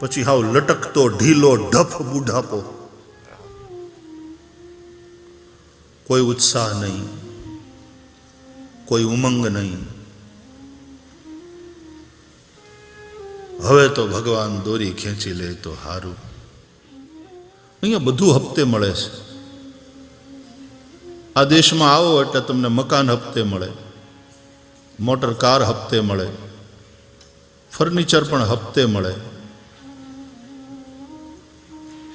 પછી હાવ લટકતો, ઢીલો, ઢફ બુઢાપો. કોઈ ઉત્સાહ નહીં, કોઈ ઉમંગ નહીં. હવે તો ભગવાન દોરી ખેંચી લે તો હારું. અહીંયા બધું હપ્તે મળે છે. આ દેશમાં આવો એટલે તમને મકાન હપ્તે મળે. મોટર કાર હપ્તે મળે. ફર્નિચર પણ હપ્તે મળે.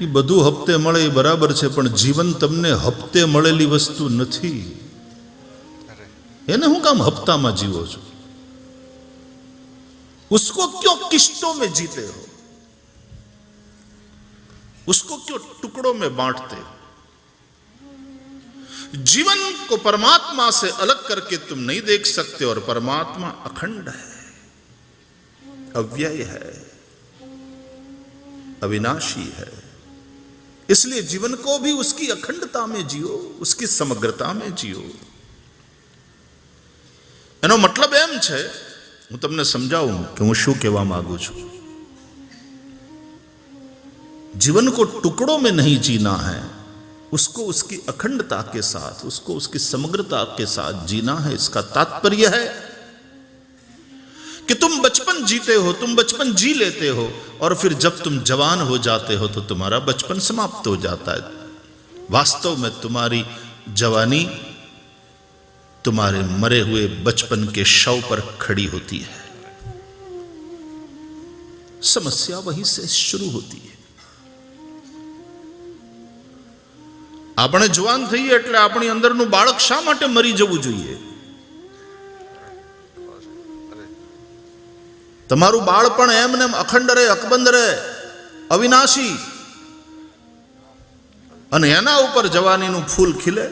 એ બધું હપ્તે મળે એ બરાબર છે પણ જીવન તમને હપ્તે મળેલી વસ્તુ નથી એને હું કામ હપ્તામાં જીવો છો उसको क्यों किस्तों में जीते हो उसको क्यों टुकड़ों में बांटते हो जीवन को परमात्मा से अलग करके तुम नहीं देख सकते और परमात्मा अखंड है अव्यय है अविनाशी है اس لیے جیون کو بھی اس کی اکھنڈتا میں جیو، اس کی سمگرتا میں جیو۔ એનો મતલબ એમ છે હું તમને کہ કે شو کے وام آگو چھو جیون کو ٹکڑوں میں نہیں جینا ہے، اس کو اس کی اکھنڈتا کے ساتھ، اس کو اس کی سمگرتا کے ساتھ جینا ہے۔ اس کا تاتپریہ ہے۔ कि तुम बचपन जीते हो तुम बचपन जी लेते हो और फिर जब तुम जवान हो जाते हो तो तुम्हारा बचपन समाप्त हो जाता है वास्तव में तुम्हारी जवानी तुम्हारे मरे हुए बचपन के शव पर खड़ी होती है समस्या वहीं से शुरू होती है આપણે જવાન થઈએ એટલે આપણી અંદરનું બાળક શા માટે મરી જવું જોઈએ તમારું બાળપણ એમને એમ અખંડ રહે અકબંધ રહે અવિનાશી અને એના ઉપર જવાનીનું ફૂલ ખીલે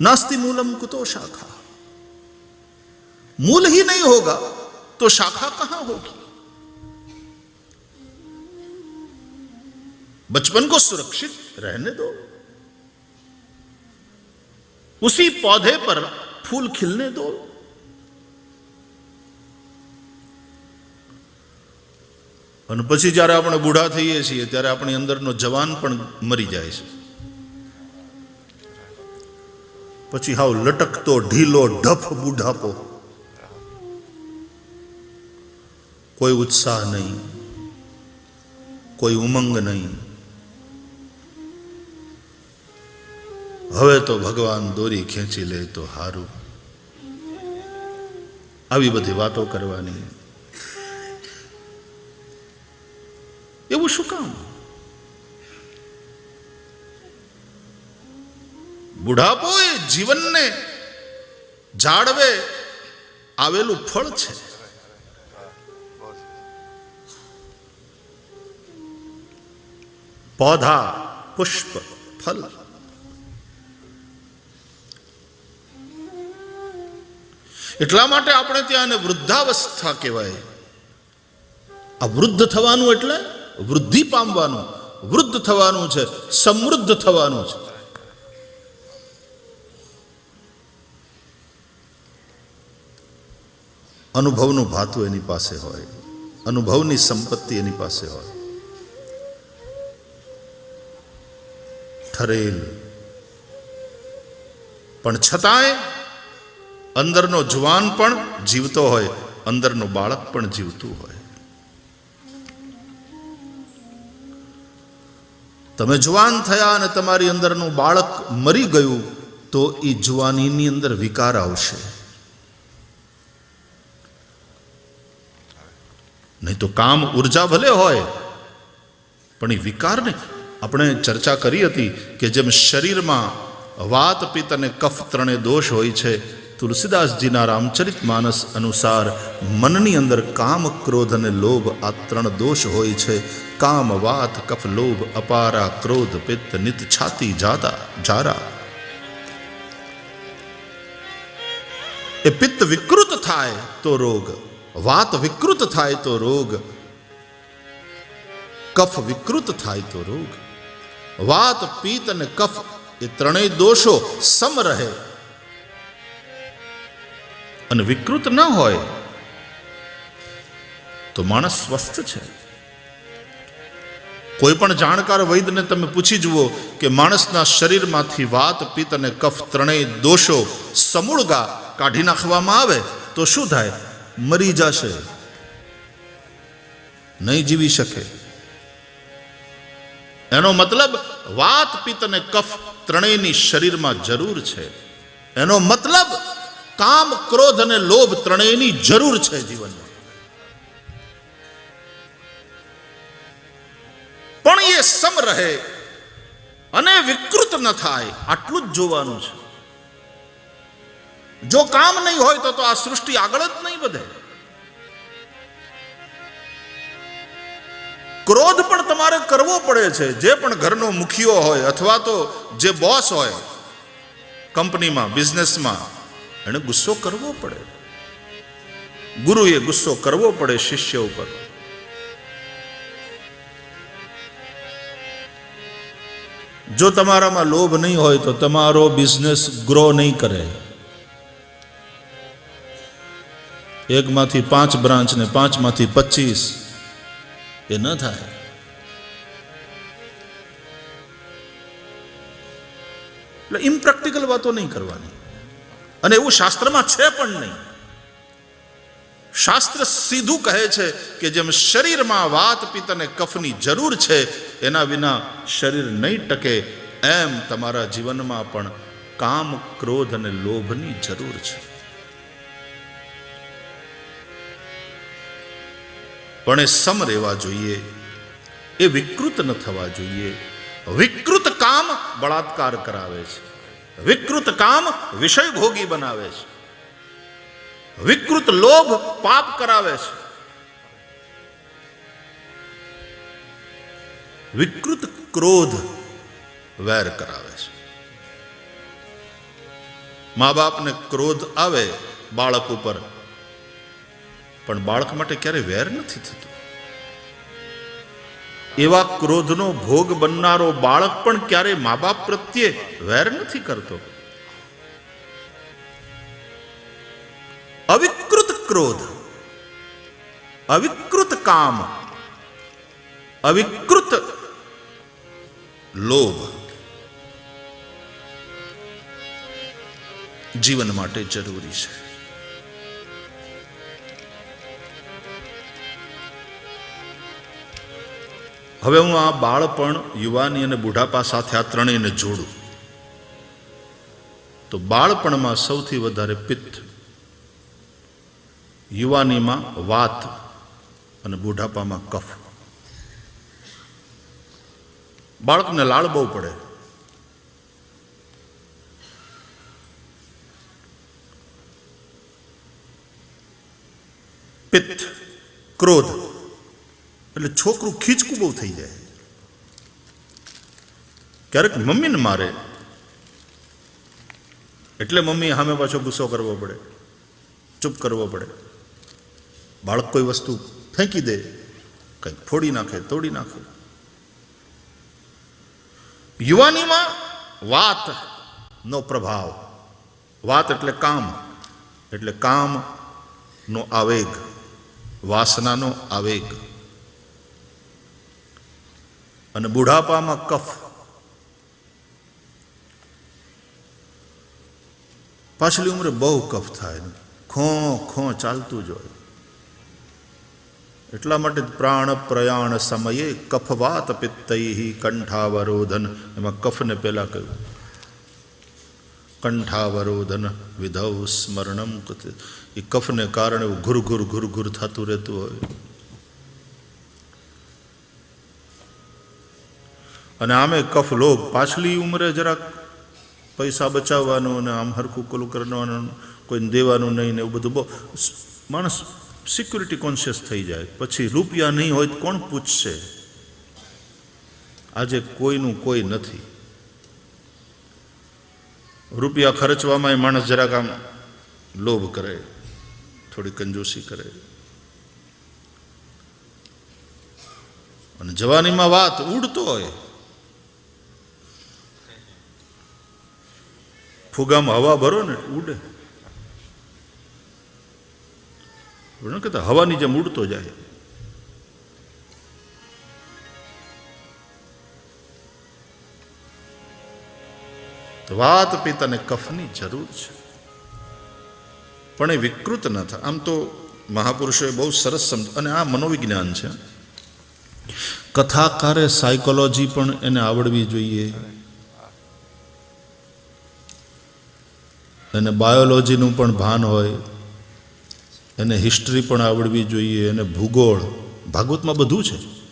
नास्ति मूलम कुतो शाखा मूल ही नहीं होगा तो शाखा कहां होगी बचपन को सुरक्षित रहने दो उसी पौधे पर फूल खिलने दो અને પછી જ્યારે આપણે બુઢા થઈએ છીએ ત્યારે આપણી અંદરનો જવાન પણ મરી જાય છે પછી હાવ લટકતો ઢીલો ઢફ બુઢાપો કોઈ ઉત્સાહ નહીં કોઈ ઉમંગ નહીં હવે તો ભગવાન દોરી ખેંચી લે તો હારું. આવી બધી વાતો કરવાની. એવું શું કામ? બુઢાપો એ જીવનને જાળવે આવેલું ફળ છે. પૌધા પુષ્પ ફલ. એટલા માટે આપણે ત્યાં આને વૃદ્ધાવસ્થા કહેવાય. આ વૃદ્ધ થવાનું એટલે વૃદ્ધિ પામવાનું, વૃદ્ધ થવાનું છે, સમૃદ્ધ થવાનું છે. અનુભવનું ભાતું એની પાસે હોય, અનુભવની સંપત્તિ એની પાસે હોય. ઠરેલ. પણ છતાંય અંદરનો જુવાન પણ જીવતો હોય, અંદરનો બાળક પણ જીવતું હોય. તમે જવાન થયા અને તમારી અંદરનું બાળક મરી ગયું, તો એ જુવાનીની અંદર વિકાર આવશે. નહીં તો કામ ઊર્જા ભલે હોય, પણ એ વિકાર નહીં. આપણે ચર્ચા કરી હતી કે જેમ શરીરમાં વાત, પિત્ત અને કફ ત્રણે દોષ હોય છે તુલસીદાસજીના રામચરિત માનસ અનુસાર મનની અંદર કામ ક્રોધ અને લોભ આ ત્રણ દોષ હોય છે. કામ, વાત, કફ, લોભ, અપારા ક્રોધ, પિત્ત, નિત, છાતી, જાતા, જારા. એ પિત્ત વિકૃત થાય તો રોગ, વાત વિકૃત થાય તો રોગ, કફ વિકૃત થાય તો રોગ. વાત પિત્ત અને કફ એ ત્રણેય દોષો સમ રહે. અને વિકૃત ન હોય, તો માણસ સ્વસ્થ છે. કોઈ પણ જાણકાર વૈદને તમે પૂછી જુઓ કે માણસના શરીરમાંથી વાત, પિત્ત અને કફ ત્રણેય દોષો સમૂળગા કાઢી નાખવામાં આવે, તો શું થાય? મરી જશે. નહીં જીવી શકે. એનો મતલબ વાત, પિત્ત અને કફ ત્રણેયની શરીરમાં જરૂર છે. એનો મતલબ કામ, ક્રોધ અને લોભ ત્રણેયની જરૂર છે જીવનમાં. પણ એ સમ રહે અને વિકૃત ન થાય, આટલું જ જોવાનું છે. જો કામ નહીં હોય તો તો આ સૃષ્ટિ આગળ જ નહીં વધે. ક્રોધ પણ તમારે કરવો પડે છે, જે પણ ઘરનો મુખિયો હોય અથવા તો જે બોસ હોય, કંપનીમાં બિઝનેસમાં એને ગુસ્સો કરવો પડે. ગુરુએ ગુસ્સો કરવો પડે શિષ્ય ઉપર. જો તમારામાં લોભ નહીં હોય તો તમારો બિઝનેસ ગ્રો નહીં કરે. એકમાંથી પાંચ બ્રાન્ચ ને પાંચમાંથી પચીસ એ ન થાય. એટલે ઇમ્પ્રેક્ટિકલ વાતો નહીં કરવાની. અને એવું શાસ્ત્રમાં છે પણ નહીં. શાસ્ત્ર સીધું કહે છે કે જેમ શરીરમાં વાત પિત્ત અને કફની જરૂર છે, એના વિના શરીર નહીં ટકે, એમ તમારા જીવનમાં પણ કામ, ક્રોધ અને લોભની જરૂર છે. પણ એ સમ રહેવા જોઈએ, એ વિકૃત ન થવા જોઈએ. વિકૃત કામ બળાત્કાર કરાવે છે. વિકૃત કામ વિષય ભોગી બનાવે છે. વિકૃત લોભ પાપ કરાવે છે. વિકૃત ક્રોધ વેર કરાવે છે. મા બાપને ક્રોધ આવે બાળક ઉપર, પણ બાળક માટે ક્યારે વેર નથી થતું? એવા ક્રોધનો ભોગ બનનારો બાળક પણ ક્યારે મા બાપ પ્રત્યે વેર નથી કરતો. અવિકૃત ક્રોધ, અવિકૃત કામ, અવિકૃત લોભ જીવન માટે જરૂરી છે. હવે હું આ બાળપણ યુવાની અને બુઢાપા સાથે આ ત્રણેયને જોડું. તો બાળપણમાં સૌથી વધારે પિત્ત, યુવાનીમાં વાત અને બુઢાપામાં કફ. બાળકને લાળ બહુ પડે. પિત્ત, ક્રોધ. એટલે છોકરું ખીચકું બહુ થઈ જાય. ક્યારેક મમ્મીને મારે. એટલે મમ્મી સામે પાછો ગુસ્સો કરવો પડે. ચૂપ કરવો પડે. બાળક કોઈ વસ્તુ ફેંકી દે, કંઈક ફોડી નાખે, તોડી નાખે. યુવાનીમાં વાત નો પ્રભાવ. વાત એટલે કામ. એટલે કામ નો આવેગ, વાસનાનો આવેગ. અને બુઢાપામાં કફ. પાછલી ઉંમરે બહુ કફ થાય. ખો ખો ચાલતું જ હોય. એટલા માટે પ્રાણ પ્રયાણ સમયે કફવાત પિત્તૈ કંઠાવરોધન. એમાં કફને પહેલાં કહ્યું. કંઠાવરોધન વિધવ સ્મરણમ એ કફને કારણે ઘુર ઘુર ઘુર ઘુર થતું રહેતું હોય. અને આમે કફ, લોભ, પાછલી ઉંમરે જરાક પૈસા બચાવવાનો અને આમ હરખું કોલું કરવાનું, કોઈને દેવાનું નહીં ને એવું બધું બહુ માણસ સિક્યુરિટી કોન્શિયસ થઈ જાય. પછી રૂપિયા નહીં હોય તો કોણ પૂછશે? આજે કોઈનું કોઈ નથી. રૂપિયા ખર્ચવામાં માણસ જરાક આમ લોભ કરે, થોડી કંજૂસી કરે. અને જવાનીમાં વાત ઉડતો હોય. ફુગામાં હવા ભરો ને ઉડે. કહેતા હવાની જેમ ઉડતો જાય. વાત પિતાને કફની જરૂર છે. પણ એ વિકૃત ન થાય આમ તો મહાપુરુષોએ બહુ સરસ સમજ અને આ મનોવિજ્ઞાન છે. કથાકારે સાયકોલોજી પણ એને આવડવી જોઈએ. એને બાયોલોજીનું પણ ભાન હોય, એને હિસ્ટ્રી પણ આવડવી જોઈએ, એને ભૂગોળ, ભાગવતમાં બધું છે.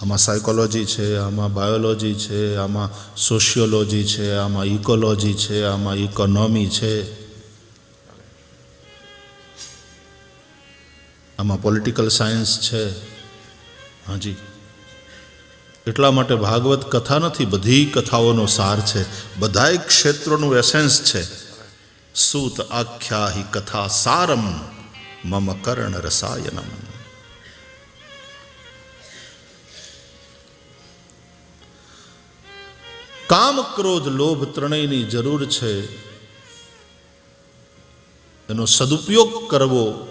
આમાં સાયકોલોજી છે, આમાં બાયોલોજી છે, આમાં સોશિયોલોજી છે, આમાં ઇકોલોજી છે, આમાં ઇકોનોમી છે. આમાં પોલિટિકલ સાયન્સ છે. હાજી. એટલા માટે ભાગવત કથા નથી, બધી કથાઓનો સાર છે. બધાય ક્ષેત્રોનું એસેન્સ છે. સૂત આખ્યાહી કથા સારમ, મમ કર્ણ રસાયનમ. કામ ક્રોધ લોભ ત્રણેયની જરૂર છે. એનો સદુપયોગ કરવો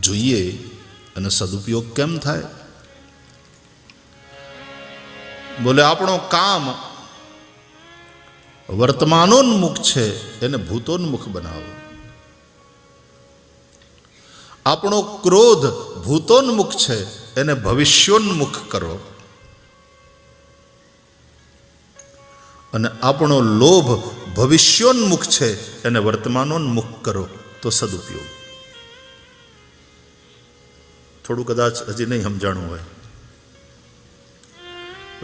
જોઈએ. અને સદુપયોગ કેમ થાય? બોલે, આપણો કામ વર્તમાનોન્મુખ છે, એને ભૂતોન્મુખ બનાવો. આપણો ક્રોધ ભૂતોન્મુખ છે, એને ભવિષ્યોન્મુખ કરો. અને આપણો લોભ ભવિષ્યોન્મુખ છે, એને વર્તમાનોન્મુખ કરો, તો સદુપયોગ. થોડું કદાચ હજી નહીં સમજાણું હોય.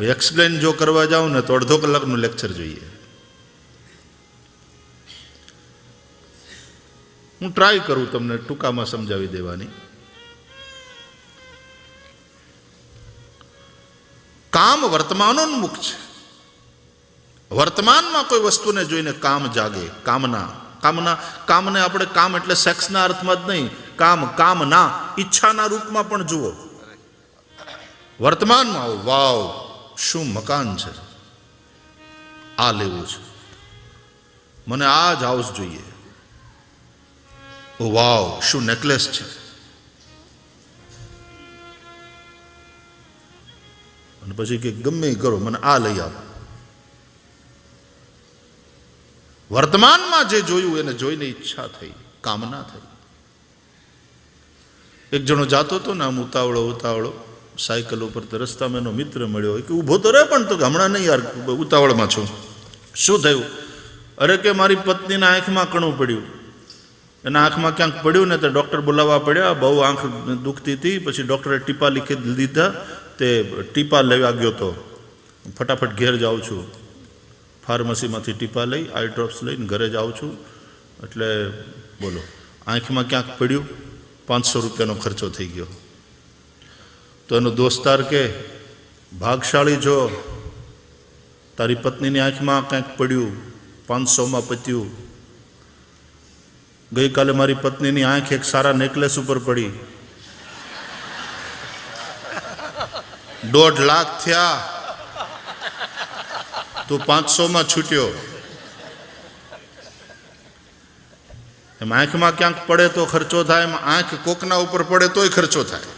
એક્સપ્લેન જો કરવા જાઉં ને તો અડધો કલાકનું લેક્ચર જોઈએ. હું ટ્રાય કરું તમને ટૂંકામાં સમજાવી દેવાની. કામ વર્તમાનોન્મુખ છે. વર્તમાનમાં કોઈ વસ્તુને જોઈને કામ જાગે, કામના. કામના, કામને આપણે કામ એટલે સેક્સના અર્થમાં જ નહીં, કામ, કામના, ઈચ્છાના રૂપમાં પણ જુઓ. વર્તમાનમાં, વાવ શું મકાન છે? આ લેવું છે. મને આ જ હાઉસ જોઈએ. વાવ, શું નેકલેસ છે? અને પછી કે ગમે કરો, મને આ લઈ આવો. વર્તમાનમાં જે જોયું એને જોઈને ઈચ્છા થઈ, કામના થઈ. એક જણો જાતો હતો ને આમ ઉતાવળો ઉતાવળો. સાયકલ ઉપર તો રસ્તામાં એનો મિત્ર મળ્યો કે ઊભો તો રહે પણ તો હમણાં નહીં યાર, ઉતાવળમાં છું. શું થયું? અરે કે મારી પત્નીના આંખમાં કણું પડ્યું. એના આંખમાં ક્યાંક પડ્યું ને તો ડૉક્ટર બોલાવવા પડ્યા, બહુ આંખ દુખતી હતી, પછી ડૉક્ટરે ટીપા લીખી દીધા, તે ટીપા લેવા ગયો તો. ફટાફટ ઘેર જાઉં છું. ફાર્મસીમાંથી ટીપા લઈ, આઈ ડ્રોપ્સ લઈને ઘરે જાઉં છું. એટલે બોલો, આંખમાં ક્યાંક પડ્યું? પાંચસો રૂપિયાનો ખર્ચો થઈ ગયો. તો એનો દોસ્તાર કે, ભાગશાળી જો, તારી પત્નીની આંખમાં ક્યાંક પડ્યું, પાંચસોમાં પત્યું. ગઈકાલે મારી પત્નીની આંખ એક સારા નેકલેસ ઉપર પડી. દોઢ લાખ થયા. તું પાંચસોમાં છૂટ્યો. એમ આંખમાં ક્યાંક પડે તો ખર્ચો થાય, એમ આંખ કોકના ઉપર પડે તોય ખર્ચો થાય.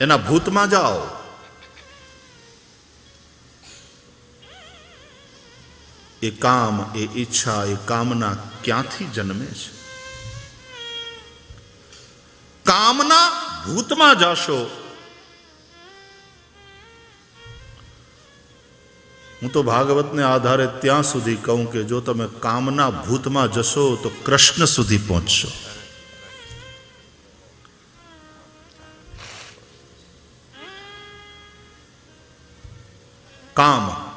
એના ભૂતમાં જાઓ. એ કામ, એ ઈચ્છા, એ કામના ક્યાંથી જન્મે છે? કામના ભૂતમાં જાશો. હું તો ભાગવતને આધારે ત્યાં સુધી કહું કે જો તમે કામના ભૂતમાં જશો તો કૃષ્ણ સુધી પહોંચશો. કામ.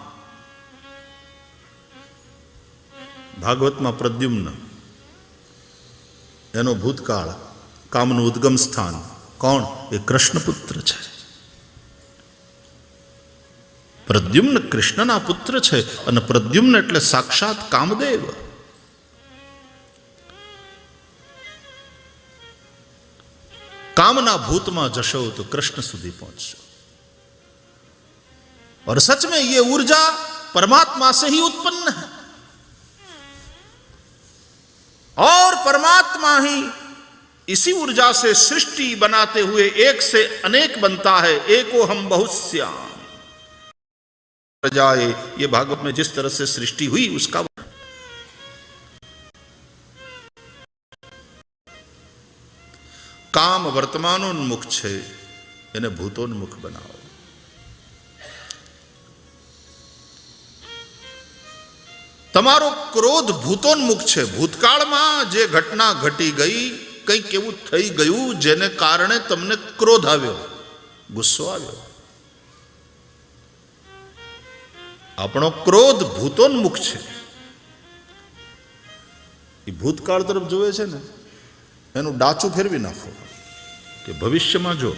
ભાગવતમાં પ્રદ્યુમ્ન. એનો ભૂતકાળ, કામનું ઉદ્ગમ સ્થાન. કોણ? એ કૃષ્ણપુત્ર છે. પ્રદ્યુમ્ન કૃષ્ણના પુત્ર છે અને પ્રદ્યુમ્ન એટલે સાક્ષાત કામદેવ. કામના ભૂતમાં જશો તો કૃષ્ણ સુધી પહોંચશો. اور سچ میں یہ ارجا پرماتما سے ہی اتپن ہے۔ اور پرماتما ہی اسی ارجا سے سرشٹی بناتے ہوئے ایک سے انیک بنتا ہے ایک ہم بہت سیام جائے، یہ بھاگوت میں جس طرح سے سرشٹی ہوئی، اس کا کام ورتمانومکھ چھ یعنی بھوتونمکھ بناؤ۔ તમારો ક્રોધ ભૂતોન્મુખ છે. ભૂતકાળમાં જે ઘટના ઘટી ગઈ, કંઈક એવું થઈ ગયું જેને કારણે તમને ક્રોધ આવ્યો. ગુસ્સો આવ્યો. આપણો ક્રોધ ભૂતોન્મુખ છે. એ ભૂતકાળ તરફ જોવે છે ને, એનું ડાચું ફેરવી નાખો કે ભવિષ્યમાં જો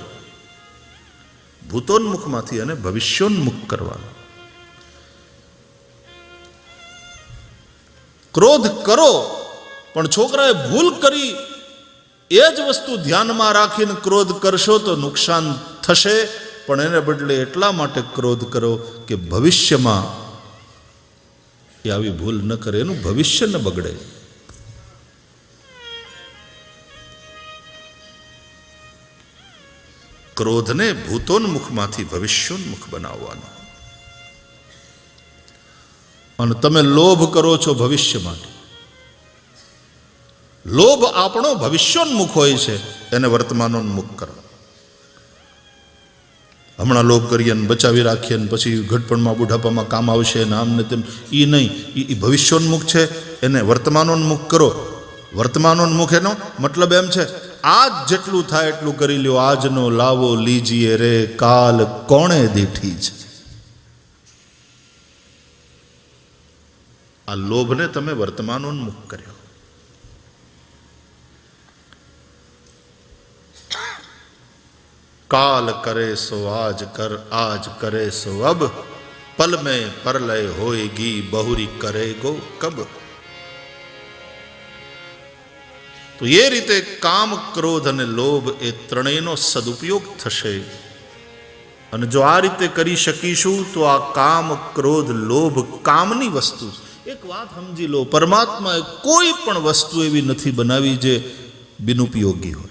ભૂતોન્મુખમાંથી અને ભવિષ્યોન્મુખ કરવાનો. ક્રોધ કરો, પણ છોકરાએ ભૂલ કરી, એ જ વસ્તુ ધ્યાનમાં રાખીને ક્રોધ કરશો તો નુકસાન થશે, પણ એને બદલે એટલા માટે ક્રોધ કરો કે ભવિષ્યમાં એ આવી ભૂલ ન કરે, એનું ભવિષ્ય ન બગડે. ક્રોધને ભૂતોન્મુખમાંથી ભવિષ્યોન્મુખ બનાવવાનો. અને તમે લોભ કરો છો ભવિષ્ય માટે. લોભ આપણો ભવિષ્યોન્મુખ હોય છે, એને વર્તમાનોન્મુખ કરો હમણાં લોભ કરીએ ને બચાવી રાખીએ ને પછી ઘટપણમાં બુઢાપામાં કામ આવશે ને આમ ને તેમ એ નહીં એ ભવિષ્યોન્મુખ છે, એને વર્તમાનોન્મુખ કરો. વર્તમાનોન્મુખ એનો મતલબ એમ છે, આજ જેટલું થાય એટલું કરી લ્યો, આજનો લાવો લીજીએ રે, કાલ કોણે દીઠી છે? આ લોભને તમે વર્તમાનોન્મુખ કર્યો. કાલ કરે સો, આજ કર, આજ કરે સો, અબ પલ મેં પરલય હોયગી, બહુરી કરે ગો, કબ. તો એ રીતે કામ, ક્રોધ અને લોભ એ ત્રણેયનો સદુપયોગ થશે. અને જો આ રીતે કરી શકીશું, તો આ કામ, ક્રોધ, લોભ કામની વસ્તુ છે. એક વાત સમજી લો પરમાત્માએ કોઈ પણ વસ્તુ એવી નથી બનાવી જે બિનઉપયોગી હોય.